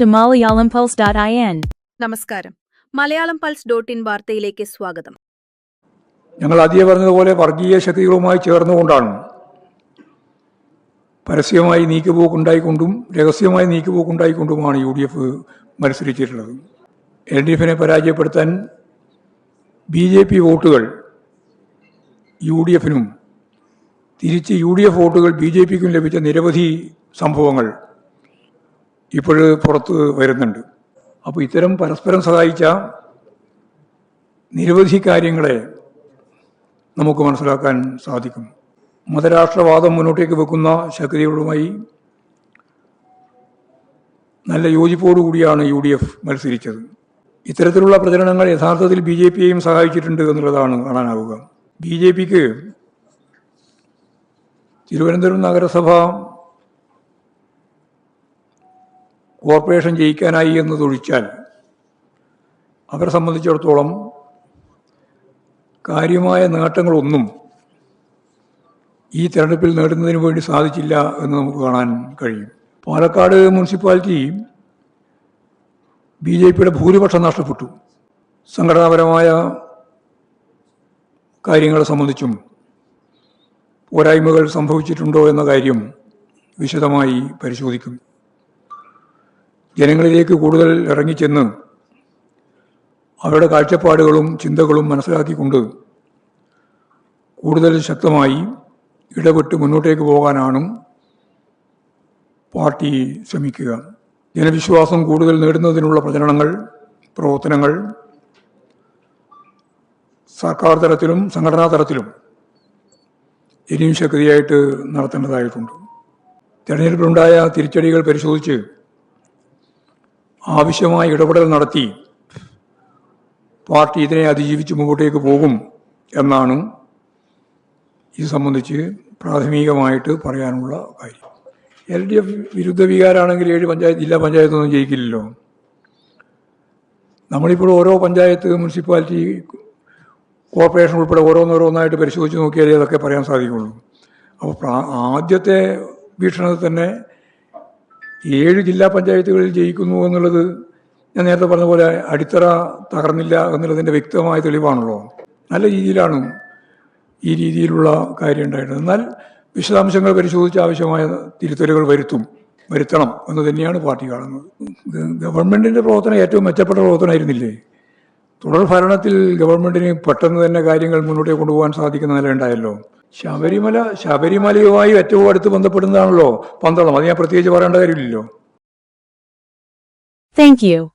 to MalayalamPulse.in. നമസ്കാരം. Malayalam pulse dot in വാർത്തയിലേക്ക് സ്വാഗതം. ഞങ്ങൾ ആദ്യം പറഞ്ഞതുപോലെ വർഗീയ ശക്തികളുമായി ചേർന്നുകൊണ്ടാണ് പരസ്യമായി നീക്കുപോക്കുണ്ടായിക്കൊണ്ടും രഹസ്യമായി നീക്കുപോക്കുണ്ടായിക്കൊണ്ടുമാണ് യു ഡി എഫ് മത്സരിച്ചിട്ടുള്ളത്. എൽ ഡി എഫിനെ പരാജയപ്പെടുത്താൻ ബി ജെ പി വോട്ടുകൾ യു ഡി എഫിനും തിരിച്ച് യു ഡി എഫ് വോട്ടുകൾ ബി ജെ പിക്കും ലഭിച്ച നിരവധി സംഭവങ്ങൾ ഇപ്പോൾ പുറത്ത് വരുന്നുണ്ട്. അപ്പോൾ ഇത്തരം പരസ്പരം സഹായിച്ച നിരവധി കാര്യങ്ങളെ നമുക്ക് മനസ്സിലാക്കാൻ സാധിക്കും. മതരാഷ്ട്രവാദം മുന്നോട്ടേക്ക് വെക്കുന്ന ശക്തികളുമായി നല്ല യോജിപ്പോടുകൂടിയാണ് യു ഡി എഫ് മത്സരിച്ചത്. ഇത്തരത്തിലുള്ള പ്രചരണങ്ങൾ യഥാർത്ഥത്തിൽ ബി ജെ പിയെയും സഹായിച്ചിട്ടുണ്ട് എന്നുള്ളതാണ് കാണാനാവുക. ബി ജെ പിക്ക് തിരുവനന്തപുരം നഗരസഭ കോർപ്പറേഷൻ ജയിക്കാനായി എന്നതൊഴിച്ചാൽ അവരെ സംബന്ധിച്ചിടത്തോളം കാര്യമായ നേട്ടങ്ങളൊന്നും ഈ തെരഞ്ഞെടുപ്പിൽ നേടുന്നതിന് വേണ്ടി സാധിച്ചില്ല എന്ന് നമുക്ക് കാണാൻ കഴിയും. പാലക്കാട് മുനിസിപ്പാലിറ്റി ബി ജെ പിയുടെ ഭൂരിപക്ഷം നഷ്ടപ്പെട്ടു. സംഘടനാപരമായ കാര്യങ്ങളെ സംബന്ധിച്ചും പോരായ്മകൾ സംഭവിച്ചിട്ടുണ്ടോ എന്ന കാര്യം വിശദമായി പരിശോധിക്കും. ജനങ്ങളിലേക്ക് കൂടുതൽ ഇറങ്ങിച്ചെന്ന് അവരുടെ കാഴ്ചപ്പാടുകളും ചിന്തകളും മനസ്സിലാക്കിക്കൊണ്ട് കൂടുതൽ ശക്തമായി ഇടപെട്ട് മുന്നോട്ടേക്ക് പോകാനാണ് പാർട്ടി ശ്രമിക്കുക. ജനവിശ്വാസം കൂടുതൽ നേടുന്നതിനുള്ള പ്രചരണങ്ങൾ പ്രവർത്തനങ്ങൾ സർക്കാർ തലത്തിലും സംഘടനാ തലത്തിലും ഇനിയും ശക്തിയായിട്ട് നടത്തേണ്ടതായിട്ടുണ്ട്. തെരഞ്ഞെടുപ്പിലുണ്ടായ തിരിച്ചടികൾ പരിശോധിച്ച് ആവശ്യമായ ഇടപെടൽ നടത്തി പാർട്ടി ഇതിനെ അതിജീവിച്ച് മുമ്പോട്ടേക്ക് പോകും എന്നാണ് ഇത് സംബന്ധിച്ച് പ്രാഥമികമായിട്ട് പറയാനുള്ള കാര്യം. എൽ ഡി എഫ് വിരുദ്ധ വികാരാണെങ്കിൽ ഏഴ് പഞ്ചായത്ത് ജില്ലാ പഞ്ചായത്തൊന്നും ജയിക്കില്ലല്ലോ. നമ്മളിപ്പോൾ ഓരോ പഞ്ചായത്ത് മുനിസിപ്പാലിറ്റി കോർപ്പറേഷൻ ഉൾപ്പെടെ ഓരോന്നോരോന്നായിട്ട് പരിശോധിച്ച് നോക്കിയാലേ അതൊക്കെ പറയാൻ സാധിക്കുള്ളൂ. അപ്പോൾ ആദ്യത്തെ വീക്ഷണത്തിൽ തന്നെ ഏഴ് ജില്ലാ പഞ്ചായത്തുകളിൽ ജയിക്കുന്നു എന്നുള്ളത് ഞാൻ നേരത്തെ പറഞ്ഞ പോലെ അടിത്തറ തകർന്നില്ല എന്നുള്ളതിന്റെ വ്യക്തമായ തെളിവാണല്ലോ. നല്ല രീതിയിലാണ് ഈ രീതിയിലുള്ള കാര്യം ഉണ്ടായിരുന്നത്. എന്നാൽ വിശദാംശങ്ങൾ പരിശോധിച്ച് ആവശ്യമായ തിരുത്തലുകൾ വരുത്തും വരുത്തണം എന്ന് തന്നെയാണ് പാർട്ടി കാണുന്നത്. ഗവൺമെന്റിന്റെ പ്രവർത്തനം ഏറ്റവും മെച്ചപ്പെട്ട പ്രവർത്തനമായിരുന്നില്ലേ? തുടർ ഭരണത്തിൽ ഗവൺമെന്റിന് പെട്ടെന്ന് തന്നെ കാര്യങ്ങൾ മുന്നോട്ട് കൊണ്ടുപോകാൻ സാധിക്കുന്ന നില ഉണ്ടായല്ലോ ശബരിമല ശബരിമലയുമായി ഏറ്റവും അടുത്ത് ബന്ധപ്പെടുന്നതാണല്ലോ പന്തളം അത് ഞാൻ പ്രത്യേകിച്ച് പറയേണ്ട കാര്യമില്ലല്ലോ താങ്ക് you.